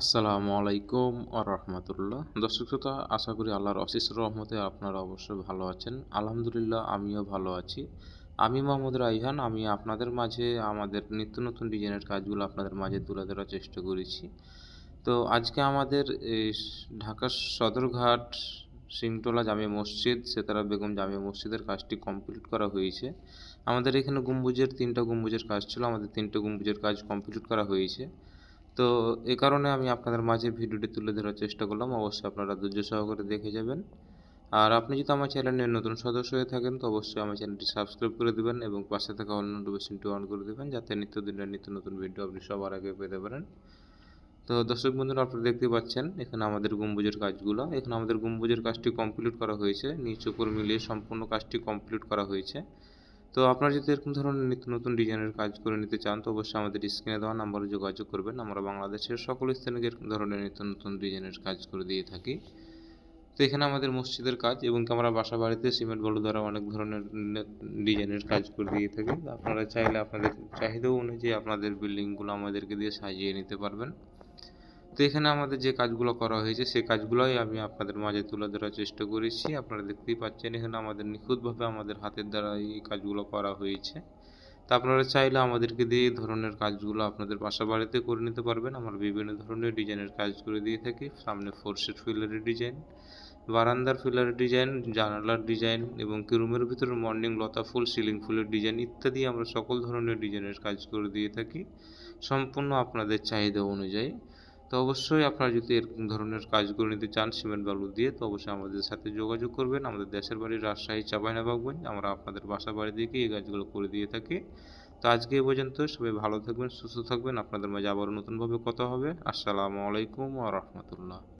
আসসালামু আলাইকুম আ রহমতুল্লাহ দর্শক শ্রোতা, আশা করি আল্লাহর অশেষ রহমতে আপনারা অবশ্যই ভালো আছেন। আলহামদুলিল্লাহ, আমিও ভালো আছি। আমি মোহাম্মদ রাইহান, আমি আপনাদের মাঝে আমাদের নিত্য নতুন ডিজাইনের কাজগুলো আপনাদের মাঝে তুলে ধরার চেষ্টা করেছি। তো আজকে আমাদের ঢাকার সদরঘাট সিংটোলা জামে মসজিদ, সেতারা বেগম জামে মসজিদের কাজটি কমপ্লিট করা হয়েছে। আমাদের এখানে গম্বুজের তিনটা গম্বুজের কাজ ছিল, আমাদের তিনটে গম্বুজের কাজ কমপ্লিট করা হয়েছে। তো এ কারণে আমি আপনাদের মাঝে ভিডিওটি তুলে ধরার চেষ্টা করলাম। অবশ্যই আপনারা ধৈর্য সহকারে দেখে যাবেন। আর আপনি যদি আমার চ্যানেলের নতুন সদস্য হয়ে থাকেন, তো অবশ্যই আমার চ্যানেলটি সাবস্ক্রাইব করে দেবেন এবং পাশে থাকা অল নোটিফিকেশনটি অন করে দেবেন, যাতে নিত্যদিনের নিত্য নতুন ভিডিও আপনি সবার আগে পেতে পারেন। তো দর্শক বন্ধুরা, আপনারা দেখতে পাচ্ছেন, এখানে আমাদের গম্বুজের কাজগুলো। এখানে আমাদের গম্বুজের কাজটি কমপ্লিট করা হয়েছে। নিচ উপর মিলিয়ে সম্পূর্ণ কাজটি কমপ্লিট করা হয়েছে। তো আপনারা যদি এরকম ধরনের নিত্য নতুন ডিজাইনের কাজ করে নিতে চান, তো অবশ্যই আমাদের স্ক্রিনে দেওয়া নাম্বারে যোগাযোগ করবেন। আমরা বাংলাদেশের সকল স্থানে এরকম ধরনের নিত্য নতুন ডিজাইনের কাজ করে দিয়ে থাকি। তো এখানে আমাদের মসজিদের কাজ এবং আমরা বাসা বাড়িতে সিমেন্ট বালু দ্বারা অনেক ধরনের ডিজাইনের কাজ করে দিয়ে থাকি। আপনারা চাইলে আপনাদের চাহিদা অনুযায়ী আপনাদের বিল্ডিংগুলো আমাদেরকে দিয়ে সাজিয়ে নিতে পারবেন। তো এখানে আমাদের যে কাজগুলো করা হয়েছে সেই কাজগুলোই আমি আপনাদের মাঝে তুলে ধরার চেষ্টা করেছি। আপনারা দেখতেই পাচ্ছেন, এখানে আমাদের নিখুঁতভাবে আমাদের হাতের দ্বারা এই কাজগুলো করা হয়েছে। তা আপনারা চাইলে আমাদেরকে দিয়ে এই ধরনের কাজগুলো আপনাদের বাসা বাড়িতে করে নিতে পারবেন। আমরা বিভিন্ন ধরনের ডিজাইনের কাজ করে দিয়ে থাকি। সামনে ফোর সেট ফিলারের ডিজাইন, বারান্দার ফিলারের ডিজাইন, জানালার ডিজাইন এবং কি রুমের ভিতরে মর্নিং লতা ফুল, সিলিং ফুলের ডিজাইন ইত্যাদি আমরা সকল ধরনের ডিজাইনের কাজ করে দিয়ে থাকি। সম্পূর্ণ আপনাদের চাহিদা অনুযায়ী। তো অবশ্যই আপনারা যদি এরকম ধরনের কাজগুলো নিতে চান সিমেন্ট বালু দিয়ে, তো অবশ্যই আমাদের সাথে যোগাযোগ করবেন। আমাদের দেশের বাড়ি রাজশাহী চাঁপাইনবাবগঞ্জ। আমরা আপনাদের বাসা বাড়ি থেকে এই কাজগুলো করে দিয়ে থাকি। তো আজকে এ পর্যন্ত সবাই ভালো থাকবেন, সুস্থ থাকবেন। আপনাদের মাঝে আবারও নতুনভাবে কথা হবে। আসসালামু আলাইকুম আ রাহমাতুল্লাহ।